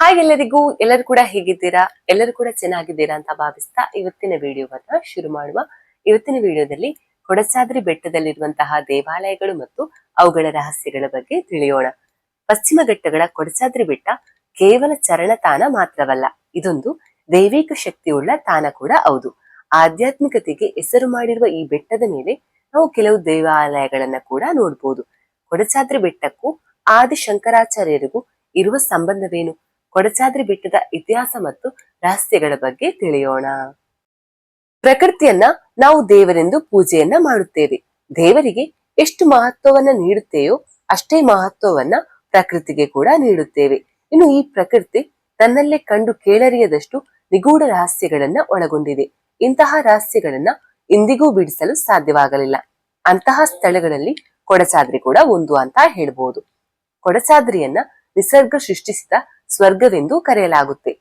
Hi ಎಲ್ಲರಿಗೂ ಎಲ್ಲರೂ ಕೂಡ ಹೇಗಿದ್ದೀರಾ? ಎಲ್ಲರೂ ಕೂಡ ಚೆನ್ನಾಗಿದ್ದೀರಾ ಅಂತ ಭಾವಿಸ್ತಾ ಇವತ್ತಿನ ವಿಡಿಯೋವನ್ನ ಶುರು ಮಾಡುವ. ಇವತ್ತಿನ ವಿಡಿಯೋದಲ್ಲಿ ಕೊಡಚಾದ್ರಿ ಬೆಟ್ಟದಲ್ಲಿರುವಂತಹ ದೇವಾಲಯಗಳು ಮತ್ತು ಅವುಗಳ ರಹಸ್ಯಗಳ ಬಗ್ಗೆ ತಿಳಿಯೋಣ. ಪಶ್ಚಿಮ ಘಟ್ಟಗಳ ಕೊಡಚಾದ್ರಿ ಬೆಟ್ಟ ಕೇವಲ ಚರಣ ತಾಣ ಮಾತ್ರವಲ್ಲ, ಇದೊಂದು ದೈವಿಕ ಶಕ್ತಿಯುಳ್ಳ ತಾಣ ಕೂಡ ಹೌದು. ಆಧ್ಯಾತ್ಮಿಕತೆಗೆ ಹೆಸರು ಮಾಡಿರುವ ಈ ಬೆಟ್ಟದ ಮೇಲೆ ನಾವು ಕೆಲವು ದೇವಾಲಯಗಳನ್ನ ಕೂಡ ನೋಡ್ಬೋದು. ಕೊಡಚಾದ್ರಿ ಬೆಟ್ಟಕ್ಕೂ ಆದಿ ಶಂಕರಾಚಾರ್ಯರಿಗೂ ಇರುವ ಸಂಬಂಧವೇನು? ಕೊಡಚಾದ್ರಿ ಬೆಟ್ಟದ ಇತಿಹಾಸ ಮತ್ತು ರಹಸ್ಯಗಳ ಬಗ್ಗೆ ತಿಳಿಯೋಣ. ಪ್ರಕೃತಿಯನ್ನ ನಾವು ದೇವರೆಂದು ಪೂಜೆಯನ್ನ ಮಾಡುತ್ತೇವೆ. ದೇವರಿಗೆ ಎಷ್ಟು ಮಹತ್ವವನ್ನ ನೀಡುತ್ತೇಯೋ ಅಷ್ಟೇ ಮಹತ್ವವನ್ನ ಪ್ರಕೃತಿಗೆ ಕೂಡ ನೀಡುತ್ತೇವೆ. ಇನ್ನು ಈ ಪ್ರಕೃತಿ ತನ್ನಲ್ಲೇ ಕಂಡು ಕೇಳರಿಯದಷ್ಟು ನಿಗೂಢ ರಹಸ್ಯಗಳನ್ನ ಒಳಗೊಂಡಿದೆ. ಇಂತಹ ರಹಸ್ಯಗಳನ್ನ ಇಂದಿಗೂ ಬಿಡಿಸಲು ಸಾಧ್ಯವಾಗಲಿಲ್ಲ. ಅಂತಹ ಸ್ಥಳಗಳಲ್ಲಿ ಕೊಡಚಾದ್ರಿ ಕೂಡ ಒಂದು ಅಂತ ಹೇಳ್ಬೋದು. ಕೊಡಚಾದ್ರಿಯನ್ನ ನಿಸರ್ಗ ಸೃಷ್ಟಿಸಿದ ಸ್ವರ್ಗವೆಂದು ಕರೆಯಲಾಗುತ್ತೆ.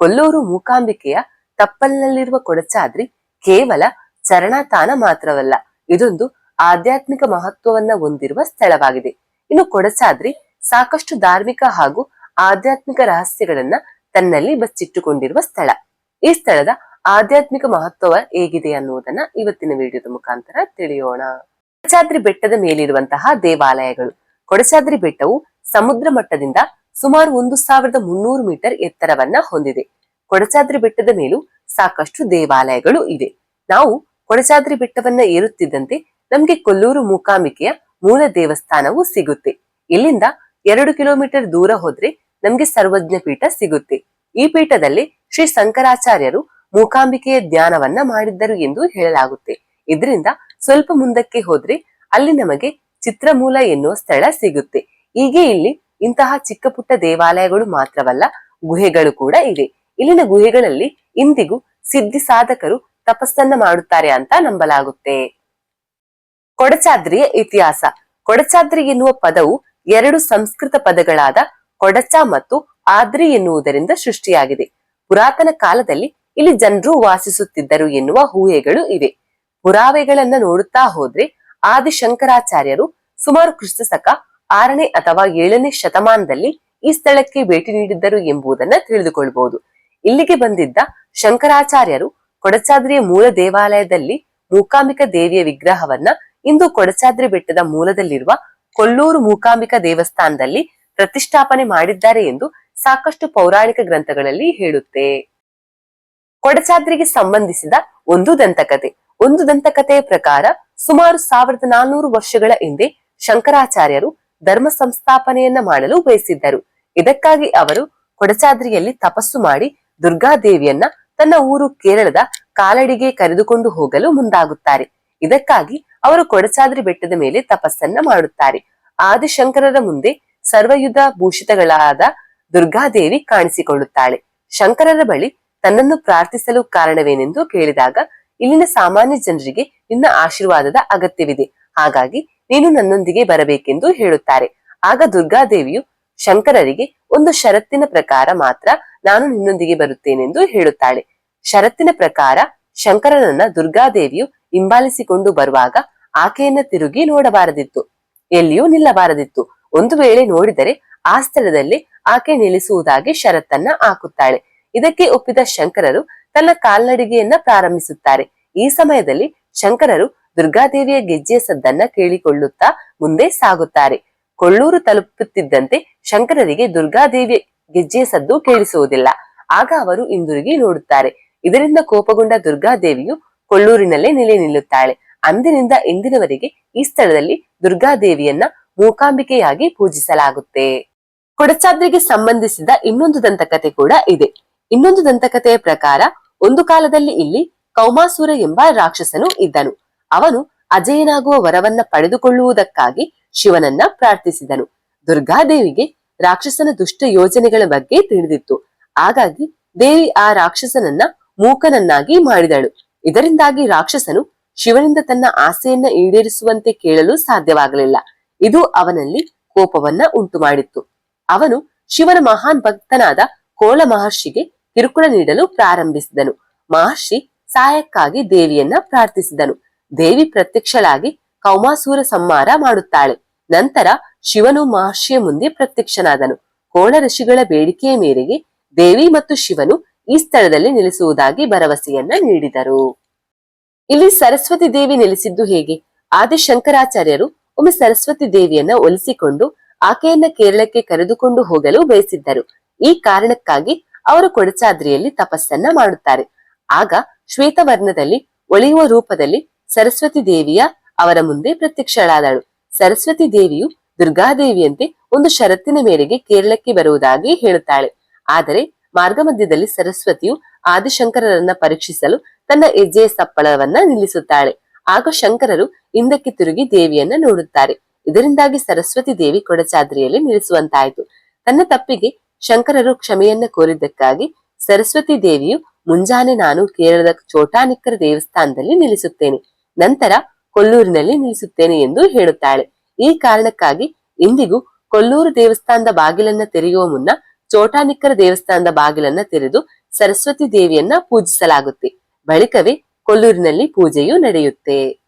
ಕೊಲ್ಲೂರು ಮೂಕಾಂಬಿಕೆಯ ತಪ್ಪಲಿನಲ್ಲಿರುವ ಕೊಡಚಾದ್ರಿ ಕೇವಲ ಚರಣತಾನ ಮಾತ್ರವಲ್ಲ, ಇದೊಂದು ಆಧ್ಯಾತ್ಮಿಕ ಮಹತ್ವವನ್ನ ಹೊಂದಿರುವ ಸ್ಥಳವಾಗಿದೆ. ಇನ್ನು ಕೊಡಚಾದ್ರಿ ಸಾಕಷ್ಟು ಧಾರ್ಮಿಕ ಹಾಗೂ ಆಧ್ಯಾತ್ಮಿಕ ರಹಸ್ಯಗಳನ್ನ ತನ್ನಲ್ಲಿ ಬಚ್ಚಿಟ್ಟುಕೊಂಡಿರುವ ಸ್ಥಳ. ಈ ಸ್ಥಳದ ಆಧ್ಯಾತ್ಮಿಕ ಮಹತ್ವ ಹೇಗಿದೆ ಅನ್ನುವುದನ್ನ ಇವತ್ತಿನ ವಿಡಿಯೋದ ಮುಖಾಂತರ ತಿಳಿಯೋಣ. ಕೊಡಚಾದ್ರಿ ಬೆಟ್ಟದ ಮೇಲಿರುವಂತಹ ದೇವಾಲಯಗಳು. ಕೊಡಚಾದ್ರಿ ಬೆಟ್ಟವು ಸಮುದ್ರ ಮಟ್ಟದಿಂದ ಸುಮಾರು ಒಂದು ಸಾವಿರದ ಮುನ್ನೂರು ಮೀಟರ್ ಎತ್ತರವನ್ನ ಹೊಂದಿದೆ. ಕೊಡಚಾದ್ರಿ ಬೆಟ್ಟದ ಮೇಲೂ ಸಾಕಷ್ಟು ದೇವಾಲಯಗಳು ಇವೆ. ನಾವು ಕೊಡಚಾದ್ರಿ ಬೆಟ್ಟವನ್ನ ಏರುತ್ತಿದ್ದಂತೆ ನಮ್ಗೆ ಕೊಲ್ಲೂರು ಮೂಕಾಂಬಿಕೆಯ ಮೂಲ ದೇವಸ್ಥಾನವು ಸಿಗುತ್ತೆ. ಇಲ್ಲಿಂದ ಎರಡು ಕಿಲೋಮೀಟರ್ ದೂರ ಹೋದ್ರೆ ನಮ್ಗೆ ಸರ್ವಜ್ಞ ಪೀಠ ಸಿಗುತ್ತೆ. ಈ ಪೀಠದಲ್ಲಿ ಶ್ರೀ ಶಂಕರಾಚಾರ್ಯರು ಮೂಕಾಂಬಿಕೆಯ ಧ್ಯಾನವನ್ನ ಮಾಡಿದ್ದರು ಎಂದು ಹೇಳಲಾಗುತ್ತೆ. ಇದರಿಂದ ಸ್ವಲ್ಪ ಮುಂದಕ್ಕೆ ಹೋದ್ರೆ ಅಲ್ಲಿ ನಮಗೆ ಚಿತ್ರಮೂಲ ಎನ್ನುವ ಸ್ಥಳ ಸಿಗುತ್ತೆ. ಹೀಗೆ ಇಲ್ಲಿ ಇಂತಹ ಚಿಕ್ಕ ಪುಟ್ಟ ದೇವಾಲಯಗಳು ಮಾತ್ರವಲ್ಲ, ಗುಹೆಗಳು ಕೂಡ ಇವೆ. ಇಲ್ಲಿನ ಗುಹೆಗಳಲ್ಲಿ ಇಂದಿಗೂ ಸಿದ್ಧಿ ಸಾಧಕರು ತಪಸ್ಸನ್ನ ಮಾಡುತ್ತಾರೆ ಅಂತ ನಂಬಲಾಗುತ್ತೆ. ಕೊಡಚಾದ್ರಿಯ ಇತಿಹಾಸ. ಕೊಡಚಾದ್ರಿ ಎನ್ನುವ ಪದವು ಎರಡು ಸಂಸ್ಕೃತ ಪದಗಳಾದ ಕೊಡಚ ಮತ್ತು ಆದ್ರಿ ಎನ್ನುವುದರಿಂದ ಸೃಷ್ಟಿಯಾಗಿದೆ. ಪುರಾತನ ಕಾಲದಲ್ಲಿ ಇಲ್ಲಿ ಜನರು ವಾಸಿಸುತ್ತಿದ್ದರು ಎನ್ನುವ ಊಹೆಗಳು ಇವೆ. ಪುರಾವೆಗಳನ್ನ ನೋಡುತ್ತಾ ಹೋದ್ರೆ ಆದಿಶಂಕರಾಚಾರ್ಯರು ಸುಮಾರು ಕ್ರಿಸ್ತ ಶಕ ಆರನೇ ಅಥವಾ ಏಳನೇ ಶತಮಾನದಲ್ಲಿ ಈ ಸ್ಥಳಕ್ಕೆ ಭೇಟಿ ನೀಡಿದ್ದರು ಎಂಬುದನ್ನ ತಿಳಿದುಕೊಳ್ಳಬಹುದು ಇಲ್ಲಿಗೆ ಬಂದಿದ್ದ ಶಂಕರಾಚಾರ್ಯರು ಕೊಡಚಾದ್ರಿಯ ಮೂಲ ದೇವಾಲಯದಲ್ಲಿ ಮೂಕಾಂಬಿಕ ದೇವಿಯ ವಿಗ್ರಹವನ್ನ ಇಂದು ಕೊಡಚಾದ್ರಿ ಬೆಟ್ಟದ ಮೂಲದಲ್ಲಿರುವ ಕೊಲ್ಲೂರು ಮೂಕಾಂಬಿಕ ದೇವಸ್ಥಾನದಲ್ಲಿ ಪ್ರತಿಷ್ಠಾಪನೆ ಮಾಡಿದ್ದಾರೆ ಎಂದು ಸಾಕಷ್ಟು ಪೌರಾಣಿಕ ಗ್ರಂಥಗಳಲ್ಲಿ ಹೇಳುತ್ತೆ. ಕೊಡಚಾದ್ರಿಗೆ ಸಂಬಂಧಿಸಿದ ಒಂದು ದಂತಕತೆ. ಒಂದು ದಂತಕಥೆಯ ಪ್ರಕಾರ ಸುಮಾರು ಸಾವಿರದ ನಾನ್ನೂರು ವರ್ಷಗಳ ಹಿಂದೆ ಶಂಕರಾಚಾರ್ಯರು ಧರ್ಮ ಸಂಸ್ಥಾಪನೆಯನ್ನ ಮಾಡಲು ಬಯಸಿದ್ದರು. ಇದಕ್ಕಾಗಿ ಅವರು ಕೊಡಚಾದ್ರಿಯಲ್ಲಿ ತಪಸ್ಸು ಮಾಡಿ ದುರ್ಗಾದೇವಿಯನ್ನ ತನ್ನ ಊರು ಕೇರಳದ ಕಾಲಡಿಗೆ ಕರೆದುಕೊಂಡು ಹೋಗಲು ಮುಂದಾಗುತ್ತಾರೆ. ಇದಕ್ಕಾಗಿ ಅವರು ಕೊಡಚಾದ್ರಿ ಬೆಟ್ಟದ ಮೇಲೆ ತಪಸ್ಸನ್ನ ಮಾಡುತ್ತಾರೆ. ಆದಿಶಂಕರರ ಮುಂದೆ ಸರ್ವಯುಧ ಭೂಷಿತಗಳಾದ ದುರ್ಗಾದೇವಿ ಕಾಣಿಸಿಕೊಳ್ಳುತ್ತಾಳೆ. ಶಂಕರರ ಬಳಿ ತನ್ನನ್ನು ಪ್ರಾರ್ಥಿಸಲು ಕಾರಣವೇನೆಂದು ಕೇಳಿದಾಗ ಇಲ್ಲಿನ ಸಾಮಾನ್ಯ ಜನರಿಗೆ ನಿನ್ನ ಆಶೀರ್ವಾದದ ಅಗತ್ಯವಿದೆ. ಹಾಗಾಗಿ ನೀನು ನನ್ನೊಂದಿಗೆ ಬರಬೇಕೆಂದು ಹೇಳುತ್ತಾರೆ. ಆಗ ದುರ್ಗಾದೇವಿಯು ಶಂಕರರಿಗೆ ಒಂದು ಷರತ್ತಿನ ಪ್ರಕಾರ ಮಾತ್ರ ನಾನು ನಿನ್ನೊಂದಿಗೆ ಬರುತ್ತೇನೆಂದು ಹೇಳುತ್ತಾಳೆ. ಷರತ್ತಿನ ಪ್ರಕಾರ ಶಂಕರನನ್ನ ದುರ್ಗಾದೇವಿಯು ಹಿಂಬಾಲಿಸಿಕೊಂಡು ಬರುವಾಗ ಆಕೆಯನ್ನ ತಿರುಗಿ ನೋಡಬಾರದಿತ್ತು. ಎಲ್ಲಿಯೂ ನಿಲ್ಲಬಾರದಿತ್ತು. ಒಂದು ವೇಳೆ ನೋಡಿದರೆ ಆ ಸ್ಥಳದಲ್ಲಿ ಆಕೆ ನಿಲ್ಲಿಸುವುದಾಗಿ ಷರತ್ತನ್ನ ಹಾಕುತ್ತಾಳೆ. ಇದಕ್ಕೆ ಒಪ್ಪಿದ ಶಂಕರರು ತನ್ನ ಕಾಲ್ನಡಿಗೆಯನ್ನ ಪ್ರಾರಂಭಿಸುತ್ತಾರೆ. ಈ ಸಮಯದಲ್ಲಿ ಶಂಕರರು ದುರ್ಗಾದೇವಿಯ ಗೆಜ್ಜೆಯ ಸದ್ದನ್ನ ಕೇಳಿಕೊಳ್ಳುತ್ತಾ ಮುಂದೆ ಸಾಗುತ್ತಾರೆ. ಕೊಳ್ಳೂರು ತಲುಪುತ್ತಿದ್ದಂತೆ ಶಂಕರರಿಗೆ ದುರ್ಗಾದೇವಿಯ ಗೆಜ್ಜೆಯ ಸದ್ದು ಕೇಳಿಸುವುದಿಲ್ಲ. ಆಗ ಅವರು ಹಿಂದಿರುಗಿ ನೋಡುತ್ತಾರೆ. ಇದರಿಂದ ಕೋಪಗೊಂಡ ದುರ್ಗಾದೇವಿಯು ಕೊಳ್ಳೂರಿನಲ್ಲೇ ನೆಲೆ ನಿಲ್ಲುತ್ತಾಳೆ. ಅಂದಿನಿಂದ ಇಂದಿನವರೆಗೆ ಈ ಸ್ಥಳದಲ್ಲಿ ದುರ್ಗಾದೇವಿಯನ್ನ ಮೂಕಾಂಬಿಕೆಯಾಗಿ ಪೂಜಿಸಲಾಗುತ್ತೆ. ಕೊಡಚಾದ್ರಿಗೆ ಸಂಬಂಧಿಸಿದ ಇನ್ನೊಂದು ದಂತಕತೆ ಕೂಡ ಇದೆ. ಇನ್ನೊಂದು ದಂತಕತೆಯ ಪ್ರಕಾರ ಒಂದು ಕಾಲದಲ್ಲಿ ಇಲ್ಲಿ ಕೌಮಾಸುರ ಎಂಬ ರಾಕ್ಷಸನು ಇದ್ದನು. ಅವನು ಅಜಯನಾಗುವ ವರವನ್ನ ಪಡೆದುಕೊಳ್ಳುವುದಕ್ಕಾಗಿ ಶಿವನನ್ನ ಪ್ರಾರ್ಥಿಸಿದನು. ದುರ್ಗಾದೇವಿಗೆ ರಾಕ್ಷಸನ ದುಷ್ಟ ಯೋಜನೆಗಳ ಬಗ್ಗೆ ತಿಳಿದಿತ್ತು. ಹಾಗಾಗಿ ದೇವಿ ಆ ರಾಕ್ಷಸನನ್ನ ಮೂಕನನ್ನಾಗಿ ಮಾಡಿದಳು. ಇದರಿಂದಾಗಿ ರಾಕ್ಷಸನು ಶಿವನಿಂದ ತನ್ನ ಆಸೆಯನ್ನ ಈಡೇರಿಸುವಂತೆ ಕೇಳಲು ಸಾಧ್ಯವಾಗಲಿಲ್ಲ. ಇದು ಅವನಲ್ಲಿ ಕೋಪವನ್ನ ಉಂಟು ಮಾಡಿತ್ತು ಅವನು ಶಿವನ ಮಹಾನ್ ಭಕ್ತನಾದ ಕೋಳ ಮಹರ್ಷಿಗೆ ಕಿರುಕುಳ ನೀಡಲು ಪ್ರಾರಂಭಿಸಿದನು. ಮಹರ್ಷಿ ಸಹಾಯಕ್ಕಾಗಿ ದೇವಿಯನ್ನ ಪ್ರಾರ್ಥಿಸಿದನು. ದೇವಿ ಪ್ರತ್ಯಕ್ಷಳಾಗಿ ಕೌಮಾಸೂರ ಸಂಹಾರ ಮಾಡುತ್ತಾಳೆ. ನಂತರ ಶಿವನು ಮಹರ್ಷಿಯ ಮುಂದೆ ಪ್ರತ್ಯಕ್ಷನಾದನು. ಕೋಣ ಋಷಿಗಳ ಬೇಡಿಕೆಯ ಮೇರೆಗೆ ದೇವಿ ಮತ್ತು ಶಿವನು ಈ ಸ್ಥಳದಲ್ಲಿ ನೆಲೆಸುವುದಾಗಿ ಭರವಸೆಯನ್ನ ನೀಡಿದರು. ಇಲ್ಲಿ ಸರಸ್ವತಿ ದೇವಿ ನೆಲೆಸಿದ್ದು ಹೇಗೆ? ಆದಿ ಶಂಕರಾಚಾರ್ಯರು ಒಮ್ಮೆ ಸರಸ್ವತಿ ದೇವಿಯನ್ನ ಒಲಿಸಿಕೊಂಡು ಆಕೆಯನ್ನ ಕೇರಳಕ್ಕೆ ಕರೆದುಕೊಂಡು ಹೋಗಲು ಬಯಸಿದ್ದರು. ಈ ಕಾರಣಕ್ಕಾಗಿ ಅವರು ಕೊಡಚಾದ್ರಿಯಲ್ಲಿ ತಪಸ್ಸನ್ನ ಮಾಡುತ್ತಾರೆ. ಆಗ ಶ್ವೇತವರ್ಣದಲ್ಲಿ ಒಳೆಯುವ ರೂಪದಲ್ಲಿ ಸರಸ್ವತಿ ದೇವಿಯ ಅವರ ಮುಂದೆ ಪ್ರತ್ಯಕ್ಷಳಾದಳು. ಸರಸ್ವತಿ ದೇವಿಯು ದುರ್ಗಾದೇವಿಯಂತೆ ಒಂದು ಷರತ್ತಿನ ಮೇರೆಗೆ ಕೇರಳಕ್ಕೆ ಬರುವುದಾಗಿ ಹೇಳುತ್ತಾಳೆ. ಆದರೆ ಮಾರ್ಗ ಮಧ್ಯದಲ್ಲಿ ಸರಸ್ವತಿಯು ಆದಿಶಂಕರರನ್ನ ಪರೀಕ್ಷಿಸಲು ತನ್ನ ಹೆಜ್ಜೆಯ ಸಪ್ಪಳವನ್ನ ನಿಲ್ಲಿಸುತ್ತಾಳೆ. ಆಗ ಶಂಕರರು ಹಿಂದಕ್ಕೆ ತಿರುಗಿ ದೇವಿಯನ್ನ ನೋಡುತ್ತಾರೆ. ಇದರಿಂದಾಗಿ ಸರಸ್ವತಿ ದೇವಿ ಕೊಡಚಾದ್ರಿಯಲ್ಲಿ ನಿಲ್ಲಿಸುವಂತಾಯಿತು. ತನ್ನ ತಪ್ಪಿಗೆ ಶಂಕರರು ಕ್ಷಮೆಯನ್ನ ಕೋರಿದ್ದಕ್ಕಾಗಿ ಸರಸ್ವತಿ ದೇವಿಯು ಮುಂಜಾನೆ ನಾನು ಕೇರಳದ ಚೋಟಾನಿಕ್ಕರ ದೇವಸ್ಥಾನದಲ್ಲಿ ನಿಲ್ಲಿಸುತ್ತೇನೆ. ನಂತರ ಕೊಲ್ಲೂರಿನಲ್ಲಿ ನಿಲ್ಲಿಸುತ್ತೇನೆ ಎಂದು ಹೇಳುತ್ತಾಳೆ. ಈ ಕಾರಣಕ್ಕಾಗಿ ಇಂದಿಗೂ ಕೊಲ್ಲೂರು ದೇವಸ್ಥಾನದ ಬಾಗಿಲನ್ನ ತೆರೆಯುವ ಮುನ್ನ ಚೋಟಾನಿಕ್ಕರ ದೇವಸ್ಥಾನದ ಬಾಗಿಲನ್ನ ತೆರೆದು ಸರಸ್ವತಿ ದೇವಿಯನ್ನ ಪೂಜಿಸಲಾಗುತ್ತೆ. ಬಳಿಕವೇ ಕೊಲ್ಲೂರಿನಲ್ಲಿ ಪೂಜೆಯು ನಡೆಯುತ್ತೆ.